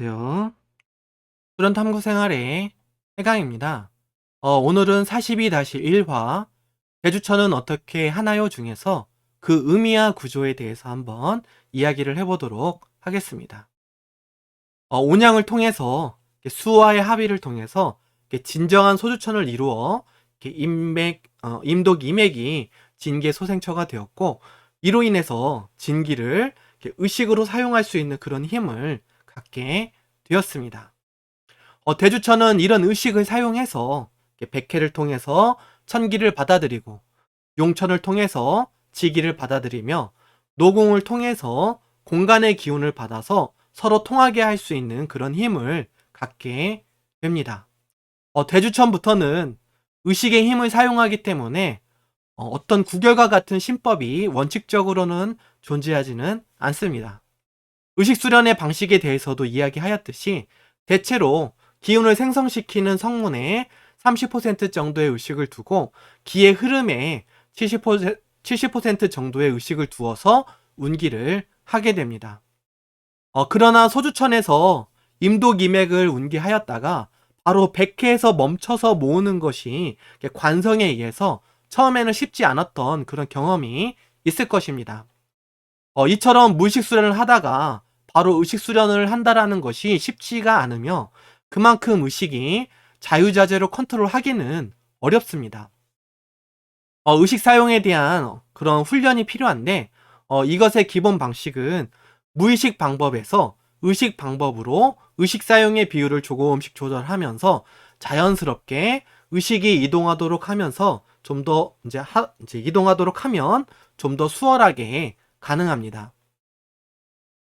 안녕하세요. 수련 탐구 생활의 해강입니다. 어, 오늘은 42-1화 대주천은 어떻게 하나요 중에서 그 의미와 구조에 대해서 한번 이야기를 해보도록 하겠습니다. 어, 온양을 통해서 수와의 합의를 통해서 진정한 소주천을 이루어 인맥, 어, 임독 이맥이 진계 소생처가 되었고 이로 인해서 진기를 의식으로 사용할 수 있는 그런 힘을 갖게 되었습니다. 어, 대주천은 이런 의식을 사용해서 백회를 통해서 천기를 받아들이고 용천을 통해서 지기를 받아들이며 노공을 통해서 공간의 기운을 받아서 서로 통하게 할 수 있는 그런 힘을 갖게 됩니다. 어, 대주천부터는 의식의 힘을 사용하기 때문에 어, 어떤 구결과 같은 신법이 원칙적으로는 존재하지는 않습니다. 의식 수련의 방식에 대해서도 이야기하였듯이 대체로 기운을 생성시키는 성문에 30% 정도의 의식을 두고 기의 흐름에 70%, 70% 정도의 의식을 두어서 운기를 하게 됩니다. 어, 그러나 소주천에서 임도기맥을 운기하였다가 바로 백회에서 멈춰서 모으는 것이 관성에 의해서 처음에는 쉽지 않았던 그런 경험이 있을 것입니다. 어, 이처럼 무의식 수련을 하다가 바로 의식 수련을 한다라는 것이 쉽지가 않으며 그만큼 의식이 자유자재로 컨트롤하기는 어렵습니다. 어, 의식 사용에 대한 그런 훈련이 필요한데 어, 이것의 기본 방식은 무의식 방법에서 의식 방법으로 의식 사용의 비율을 조금씩 조절하면서 자연스럽게 의식이 이동하도록 하면서 좀 더 이제, 하, 이제 이동하도록 하면 좀 더 수월하게 가능합니다.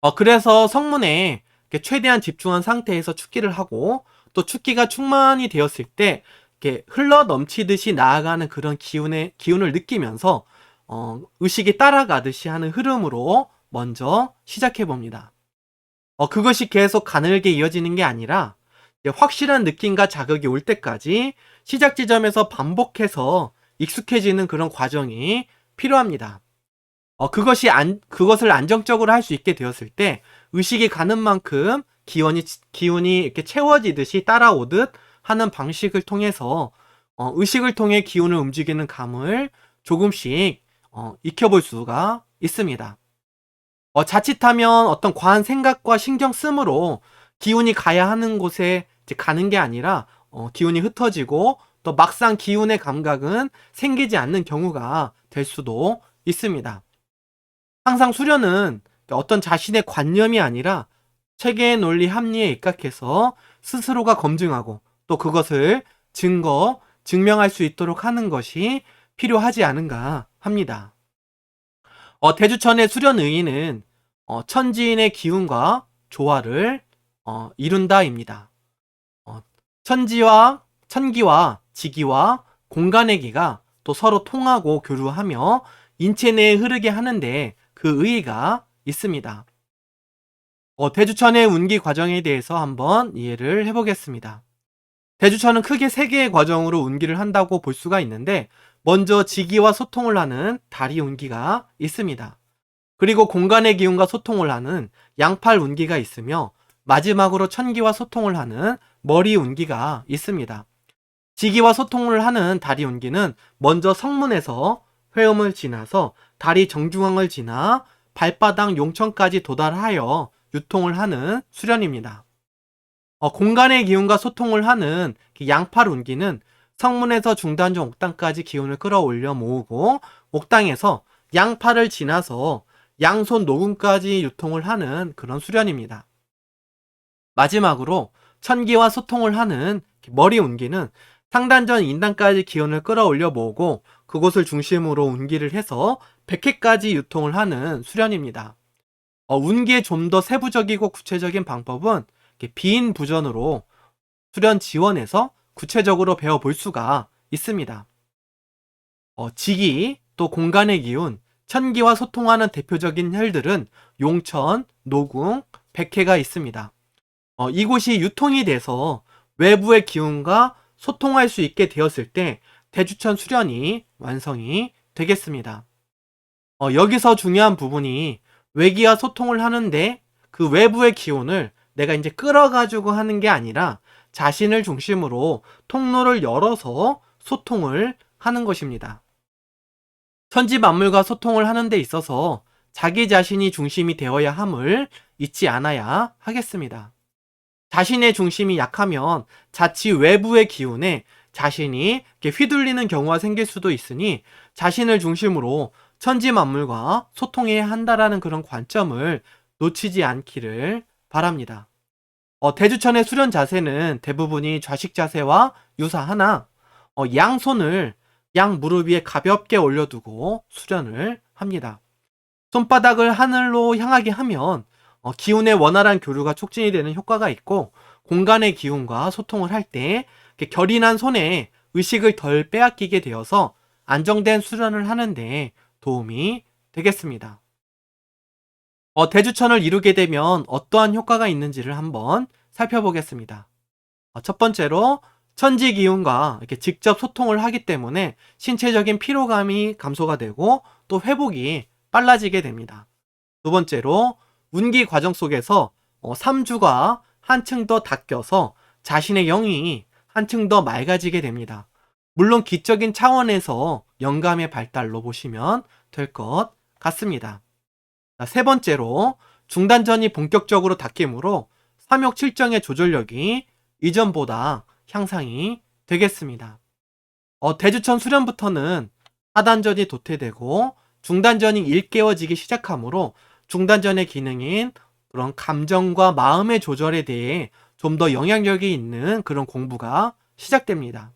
어, 그래서 성문에 최대한 집중한 상태에서 축기를 하고 또 축기가 충만이 되었을 때 이렇게 흘러 넘치듯이 나아가는 그런 기운의 기운을 느끼면서 어, 의식이 따라가듯이 하는 흐름으로 먼저 시작해 봅니다. 어, 그것이 계속 가늘게 이어지는 게 아니라 확실한 느낌과 자극이 올 때까지 시작 지점에서 반복해서 익숙해지는 그런 과정이 필요합니다. 어, 그것이 안, 그것을 안정적으로 할 수 있게 되었을 때 의식이 가는 만큼 기운이, 기운이 이렇게 채워지듯이 따라오듯 하는 방식을 통해서 어, 의식을 통해 기운을 움직이는 감을 조금씩 어, 익혀볼 수가 있습니다. 어, 자칫하면 어떤 과한 생각과 신경 쓰므로 기운이 가야 하는 곳에 가는 게 아니라 어, 기운이 흩어지고 또 막상 기운의 감각은 생기지 않는 경우가 될 수도 있습니다. 항상 수련은 어떤 자신의 관념이 아니라 체계의 논리 합리에 입각해서 스스로가 검증하고 또 그것을 증거, 증명할 수 있도록 하는 것이 필요하지 않은가 합니다. 어, 대주천의 수련 의의는 어, 천지인의 기운과 조화를 어, 이룬다입니다. 어, 천지와 천기와 지기와 공간의 기가 또 서로 통하고 교류하며 인체 내에 흐르게 하는데 그 의의가 있습니다. 어, 대주천의 운기 과정에 대해서 한번 이해를 해보겠습니다. 대주천은 크게 세 개의 과정으로 운기를 한다고 볼 수가 있는데 먼저 지기와 소통을 하는 다리 운기가 있습니다. 그리고 공간의 기운과 소통을 하는 양팔 운기가 있으며 마지막으로 천기와 소통을 하는 머리 운기가 있습니다. 지기와 소통을 하는 다리 운기는 먼저 성문에서 회음을 지나서 다리 정중앙을 지나 발바닥 용천까지 도달하여 유통을 하는 수련입니다. 어, 공간의 기운과 소통을 하는 양팔 운기는 성문에서 중단중 옥당까지 기운을 끌어올려 모으고 옥당에서 양팔을 지나서 양손 녹음까지 유통을 하는 그런 수련입니다. 마지막으로 천기와 소통을 하는 머리 운기는 상단전 인단까지 기운을 끌어올려 모으고 그곳을 중심으로 운기를 해서 100회까지 유통을 하는 수련입니다. 어, 운기의 좀 더 세부적이고 구체적인 방법은 빈 부전으로 수련 지원에서 구체적으로 배워볼 수가 있습니다. 어, 지기, 또 공간의 기운, 천기와 소통하는 대표적인 혈들은 용천, 노궁, 백회가 있습니다. 어, 이곳이 유통이 돼서 외부의 기운과 소통할 수 있게 되었을 때 대주천 수련이 완성이 되겠습니다. 어, 여기서 중요한 부분이 외기와 소통을 하는데 그 외부의 기운을 내가 이제 끌어가지고 하는 게 아니라 자신을 중심으로 통로를 열어서 소통을 하는 것입니다. 천지 만물과 소통을 하는 데 있어서 자기 자신이 중심이 되어야 함을 잊지 않아야 하겠습니다. 자신의 중심이 약하면 자칫 외부의 기운에 자신이 휘둘리는 경우가 생길 수도 있으니 자신을 중심으로 천지 만물과 소통해야 한다라는 그런 관점을 놓치지 않기를 바랍니다. 어, 대주천의 수련 자세는 대부분이 좌식 자세와 유사하나 어, 양손을 양 무릎 위에 가볍게 올려두고 수련을 합니다. 손바닥을 하늘로 향하게 하면 어, 기운의 원활한 교류가 촉진이 되는 효과가 있고 공간의 기운과 소통을 할때 결인한 손에 의식을 덜 빼앗기게 되어서 안정된 수련을 하는데 도움이 되겠습니다. 어, 대주천을 이루게 되면 어떠한 효과가 있는지를 한번 살펴보겠습니다. 어, 첫 번째로 천지 기운과 이렇게 직접 소통을 하기 때문에 신체적인 피로감이 감소가 되고 또 회복이 빨라지게 됩니다. 두 번째로 운기 과정 속에서 어, 3주가 한층 더 닦여서 자신의 영이 한층 더 맑아지게 됩니다. 물론 기적인 차원에서 영감의 발달로 보시면 될 것 같습니다. 자, 세 번째로 중단전이 본격적으로 닦이므로 삼욕 칠정의 조절력이 이전보다 향상이 되겠습니다. 어, 대주천 수련부터는 하단전이 도태되고 중단전이 일깨워지기 시작하므로 중단전의 기능인 그런 감정과 마음의 조절에 대해 좀 더 영향력이 있는 그런 공부가 시작됩니다.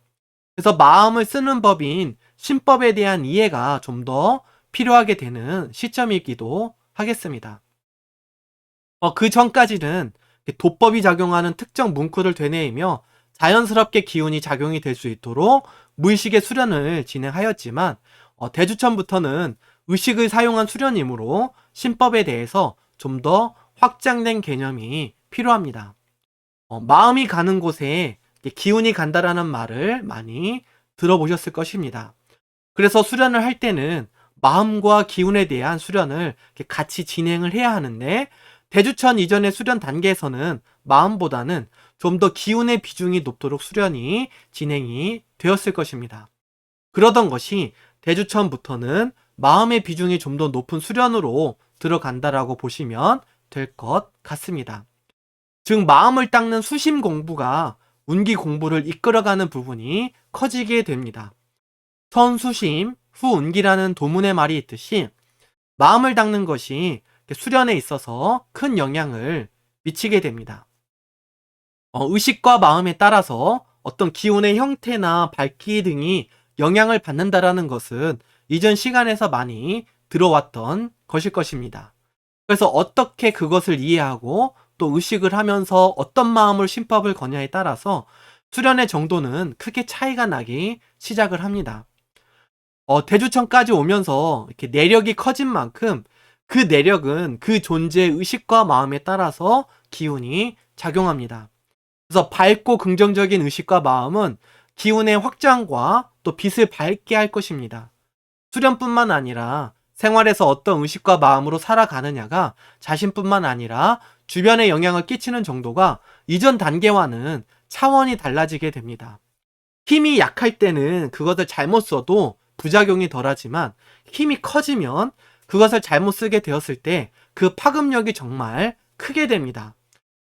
그래서 마음을 쓰는 법인 신법에 대한 이해가 좀 더 필요하게 되는 시점이기도 하겠습니다. 어, 그 전까지는 도법이 작용하는 특정 문구를 되뇌이며 자연스럽게 기운이 작용이 될 수 있도록 무의식의 수련을 진행하였지만 어, 대주천부터는 의식을 사용한 수련이므로 신법에 대해서 좀 더 확장된 개념이 필요합니다. 어, 마음이 가는 곳에 기운이 간다라는 말을 많이 들어보셨을 것입니다. 그래서 수련을 할 때는 마음과 기운에 대한 수련을 같이 진행을 해야 하는데 대주천 이전의 수련 단계에서는 마음보다는 좀 더 기운의 비중이 높도록 수련이 진행이 되었을 것입니다. 그러던 것이 대주천부터는 마음의 비중이 좀 더 높은 수련으로 들어간다라고 보시면 될 것 같습니다. 즉 마음을 닦는 수심 공부가 운기 공부를 이끌어가는 부분이 커지게 됩니다. 선수심, 후운기라는 도문의 말이 있듯이 마음을 닦는 것이 수련에 있어서 큰 영향을 미치게 됩니다. 어, 의식과 마음에 따라서 어떤 기운의 형태나 밝기 등이 영향을 받는다라는 것은 이전 시간에서 많이 들어왔던 것일 것입니다. 그래서 어떻게 그것을 이해하고 또 의식을 하면서 어떤 마음을 심법을 거냐에 따라서 수련의 정도는 크게 차이가 나기 시작을 합니다. 어, 대주천까지 오면서 이렇게 내력이 커진 만큼 그 내력은 그 존재의 의식과 마음에 따라서 기운이 작용합니다. 그래서 밝고 긍정적인 의식과 마음은 기운의 확장과 또 빛을 밝게 할 것입니다. 수련뿐만 아니라 생활에서 어떤 의식과 마음으로 살아가느냐가 자신뿐만 아니라 주변에 영향을 끼치는 정도가 이전 단계와는 차원이 달라지게 됩니다. 힘이 약할 때는 그것을 잘못 써도 부작용이 덜하지만 힘이 커지면 그것을 잘못 쓰게 되었을 때 그 파급력이 정말 크게 됩니다.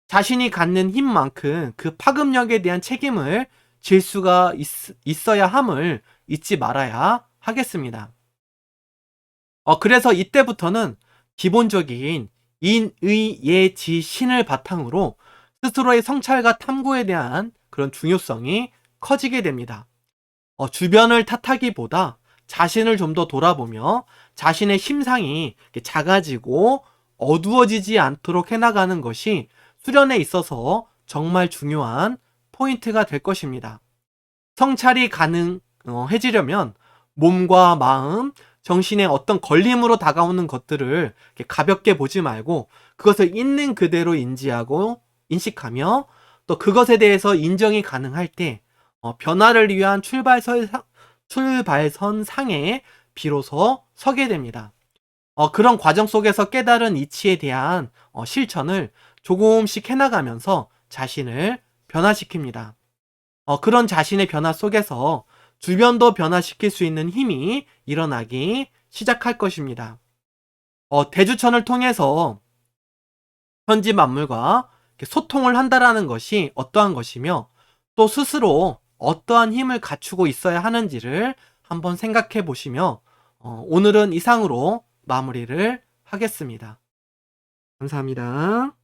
자신이 갖는 힘만큼 그 파급력에 대한 책임을 질 수가 있, 어야 함을 잊지 말아야 하겠습니다. 어, 그래서 이때부터는 기본적인 인, 의, 예, 지, 신을 바탕으로 스스로의 성찰과 탐구에 대한 그런 중요성이 커지게 됩니다. 어, 주변을 탓하기보다 자신을 좀 더 돌아보며 자신의 심상이 작아지고 어두워지지 않도록 해나가는 것이 수련에 있어서 정말 중요한 포인트가 될 것입니다. 성찰이 가능해지려면 몸과 마음, 정신의 어떤 걸림으로 다가오는 것들을 가볍게 보지 말고 그것을 있는 그대로 인지하고 인식하며 또 그것에 대해서 인정이 가능할 때 어, 변화를 위한 출발선, 출발선 상에 비로소 서게 됩니다. 어, 그런 과정 속에서 깨달은 이치에 대한 어, 실천을 조금씩 해나가면서 자신을 변화시킵니다. 어, 그런 자신의 변화 속에서 주변도 변화시킬 수 있는 힘이 일어나기 시작할 것입니다. 어, 대주천을 통해서 현지 만물과 소통을 한다라는 것이 어떠한 것이며 또 스스로 어떠한 힘을 갖추고 있어야 하는지를 한번 생각해 보시며 어, 오늘은 이상으로 마무리를 하겠습니다. 감사합니다.